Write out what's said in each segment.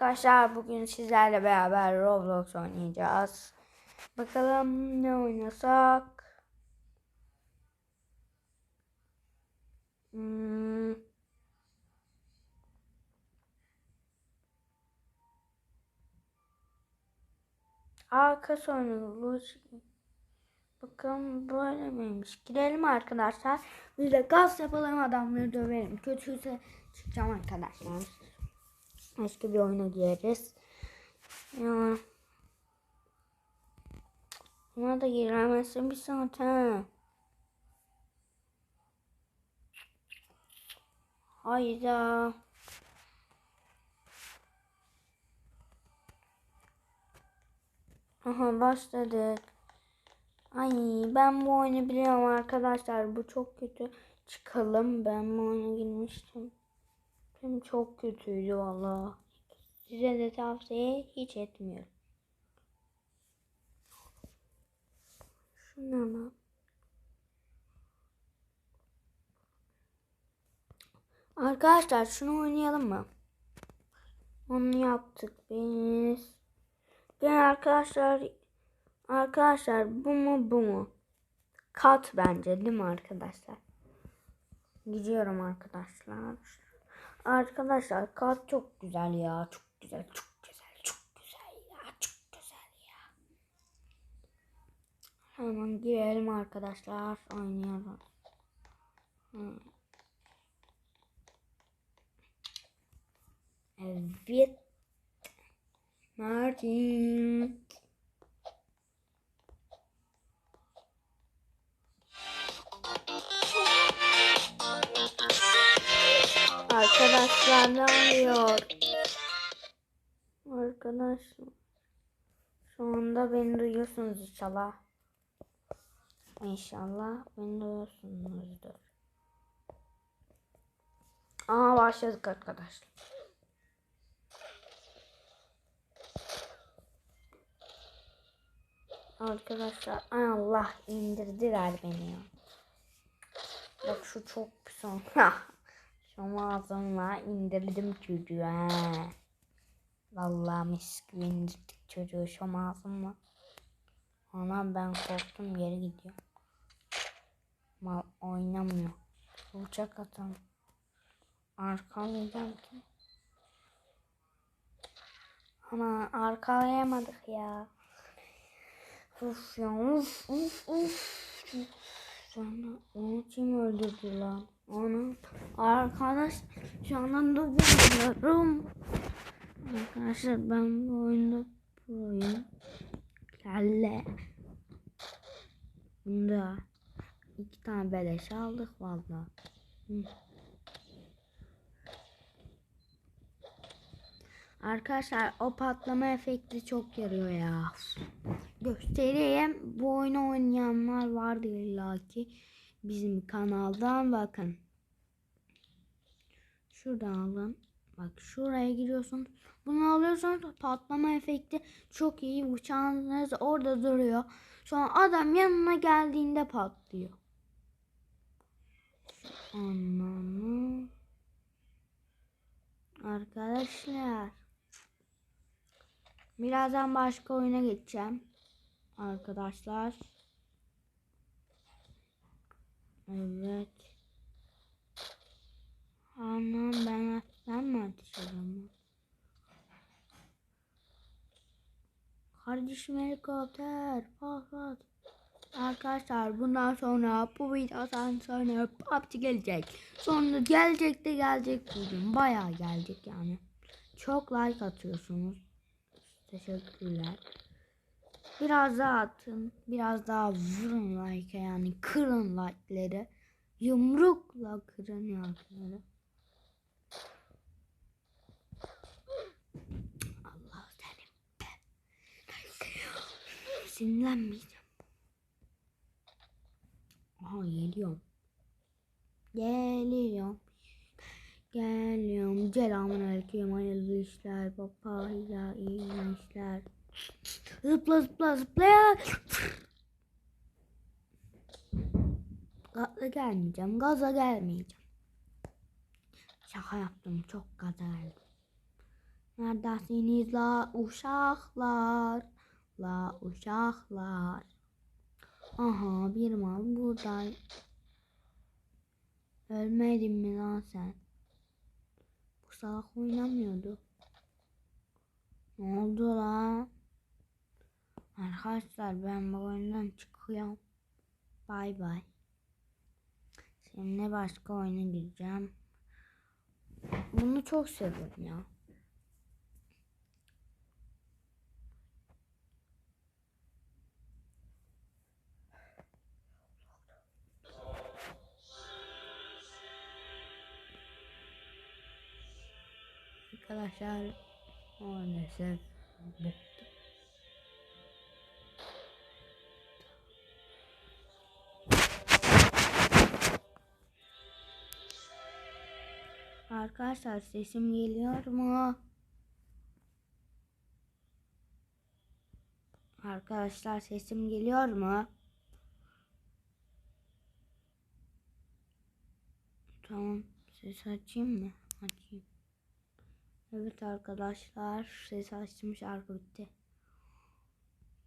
Arkadaşlar bugün sizlerle beraber Roblox oynayacağız. Bakalım ne oynasak? Hmm. Arka sonu Bakalım böyle miymiş? Gidelim arkadaşlar. Biz de gaz yapalım adamları dövelim. Kötüyse çıkacağım arkadaşlar. Başka bir oyuna gireriz. Ya. Buna da giremezsin bir saat ha. Hayda. Aha başladık. Ay ben bu oyunu biliyorum arkadaşlar. Bu çok kötü. Çıkalım. Ben bu oyuna girmiştim. Benim çok kötüydü valla. Size de tavsiye hiç etmiyorum. Şuna bak. Arkadaşlar şunu oynayalım mı? Onu yaptık biz. Gel arkadaşlar. Arkadaşlar bu mu bu mu? Kat bence değil mi arkadaşlar? Gidiyorum arkadaşlar. Arkadaşlar kat çok güzel ya. Çok güzel, çok güzel, çok güzel ya. Çok güzel ya. Hemen girelim arkadaşlar. Oynayalım. Hı. Evet. Martin. Arkadaşlar ne oluyor? Arkadaşlar. Şu anda beni duyuyorsunuz inşallah. İnşallah beni duyuyorsunuzdur. Aa başladık arkadaşlar. Arkadaşlar Allah indirdiler beni ya. Bak şu çok son. Şu ağzımla indirdim çocuğu ha. Vallahi mis indirdik çocuğu şu ağzımla. Ona ben korktum geri gidiyor. Mal oynamıyor. Uçak atalım. Arkalayacağım ki. Ama arkalayamadık ya. Uf ya uf uf uf. Sonra onu kim öldürdü lan? Onu arkadaş şu anda bilmiyorum. Arkadaşlar ben bu oyunda proyum. Kelle. Bunda iki tane beleş aldık valla. Arkadaşlar o patlama efekti çok yarıyor ya. Göstereyim. Bu oyunu oynayanlar vardır illaki. Bizim kanaldan bakın. Şuradan alın. Bak şuraya giriyorsun. Bunu alıyorsun patlama efekti çok iyi. Uçağınız orada duruyor. Sonra adam yanına geldiğinde patlıyor. Anlamı. Arkadaşlar. Birazdan başka oyuna geçeceğim. Arkadaşlar. Evet. Anam ben ben mi ateş? Kardeşim helikopter. Pat pat. Arkadaşlar bundan sonra bu videodan sonra PUBG gelecek. Sonra gelecek de gelecek bugün. Bayağı gelecek yani. Çok like atıyorsunuz. Teşekkürler. Biraz daha atın. Biraz daha vurun like yani. Kırın like'leri. Yumrukla kırın like'ları. Allah senin Sinirlenmeyeceğim. Aha geliyorum. Geliyorum. Geliyorum. Selamun aleyküm. Hayırlı işler. Papaya iyi işler. Zıpla zıpla zıpla ya. Gaza gelmeyeceğim. Gaza gelmeyeceğim. Şaka yaptım. Çok gaza geldim. Neredesiniz la uşaklar? La uşaklar. Aha bir mal burada. Ölmedin mi lan sen? Bu salak oynamıyordu. Ne oldu lan? Arkadaşlar ben bu oyundan çıkıyorum. Bay bay. Seninle başka oyuna gireceğim. Bunu çok seviyorum ya. Arkadaşlar maalesef bitti. Arkadaşlar sesim geliyor mu? Arkadaşlar sesim geliyor mu? Tamam. Ses açayım mı? Açayım. Evet arkadaşlar. Ses açtım şarkı bitti.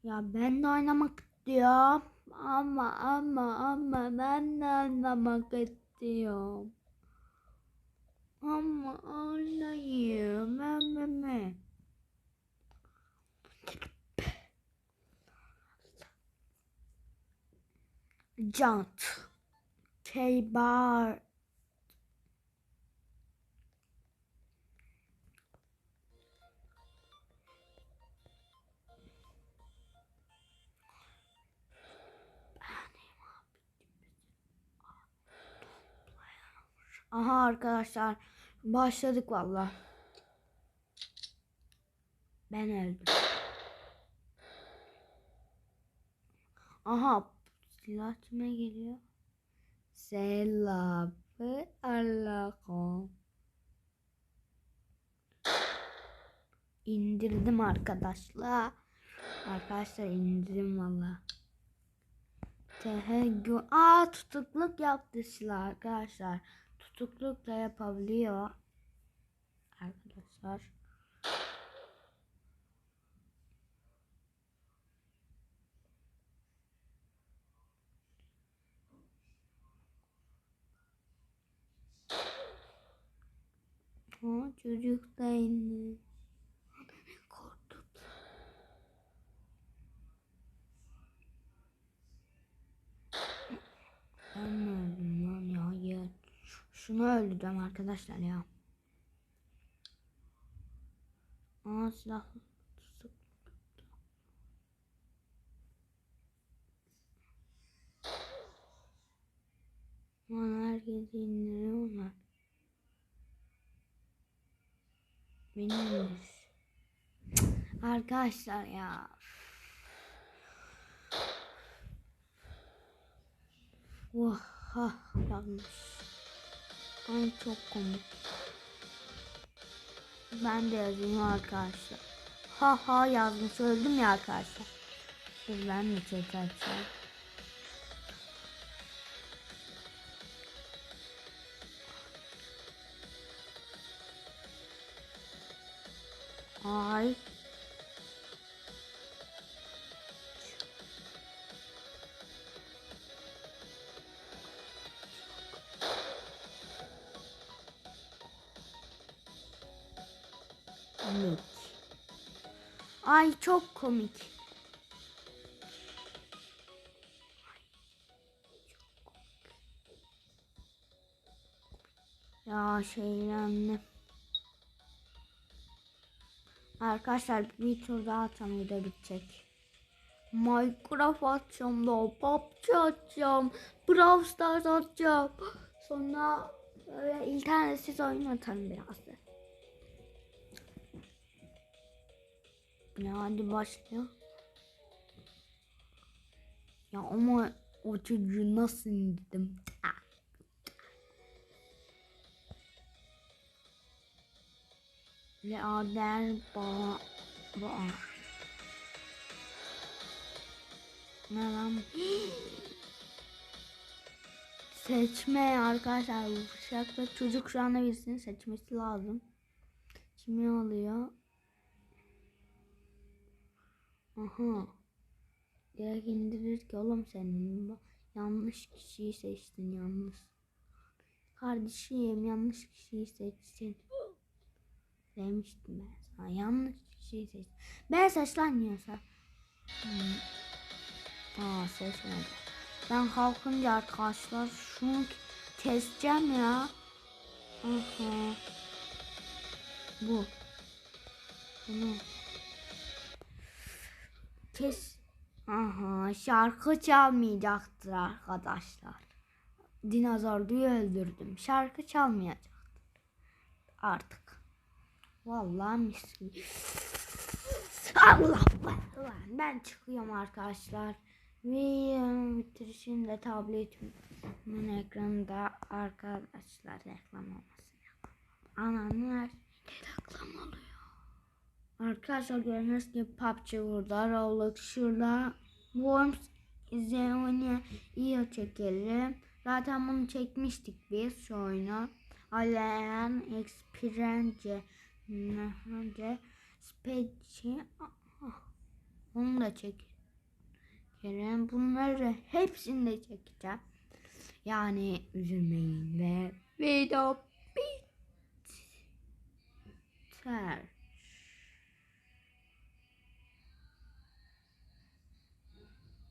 Ya ben de oynamak istiyorum. Ama ama ama ben de oynamak istiyorum. Ama oynayayım. Ama ama. Jant. K-bar. Aha arkadaşlar başladık valla. Ben öldüm. Aha silah kime geliyor? Selamı aleyküm. İndirdim arkadaşlar. Arkadaşlar indirdim valla. Teheggü. Aa tutukluk yaptı silah arkadaşlar. Tutukluk da yapabiliyor. Arkadaşlar. Ha, çocuk da indi. Korktum. Ben mi öldüm lan ya? Hayır. Şunu öldüreceğim arkadaşlar ya. Aa silah. tutuk. Lan herkes indiriyorlar. Benim Arkadaşlar ya. Vah ha yanlış. Ay çok komik. Ben de yazayım arkadaşlar. Ha ha yazmış öldüm ya arkadaşlar. Dur ben de chat açacağım. Ay. Ay çok komik. Ya şeylendim. Arkadaşlar bir tur daha atsam video bitecek. Minecraft atacağım da PUBG atacağım. Brawl Stars atacağım. Sonra böyle internetsiz oyun atarım biraz da. Ya hadi başlıyor. Ya ama o çocuğu nasıl indirdim? Ah. Leader ba ba. Ne lan? Seçme arkadaşlar. Bu bıçakta çocuk şu anda birisini seçmesi lazım. Kimi alıyor? Aha. Direkt indirir ki oğlum senin. Yanlış kişiyi seçtin yalnız. Kardeşim yanlış kişiyi seçtin. Demiştim ben sana. Yanlış kişiyi seçtin. Ben seç lan yiyorsa. Hmm. Aa seçmedi. Ben kalkınca arkadaşlar şunu keseceğim ya. Aha. Bu. Bunu. Kes. Aha şarkı çalmayacaktır arkadaşlar. Dinozorluyu öldürdüm. Şarkı çalmayacaktır. Artık. Vallahi mis. Allah Allah. Ben çıkıyorum arkadaşlar. Ve bitirişim de tabletimin ekranında arkadaşlar reklam olmasın. Ananın her şeyinde reklam oluyor. Arkadaşlar gördüğünüz gibi PUBG burada, Roblox şurada. Worms Zeonia çekelim. Zaten bunu çekmiştik biz şu oyunu. Alien Experience Speci onu da çekelim. Bunları hepsini de çekeceğim. Yani üzülmeyin ve video biter.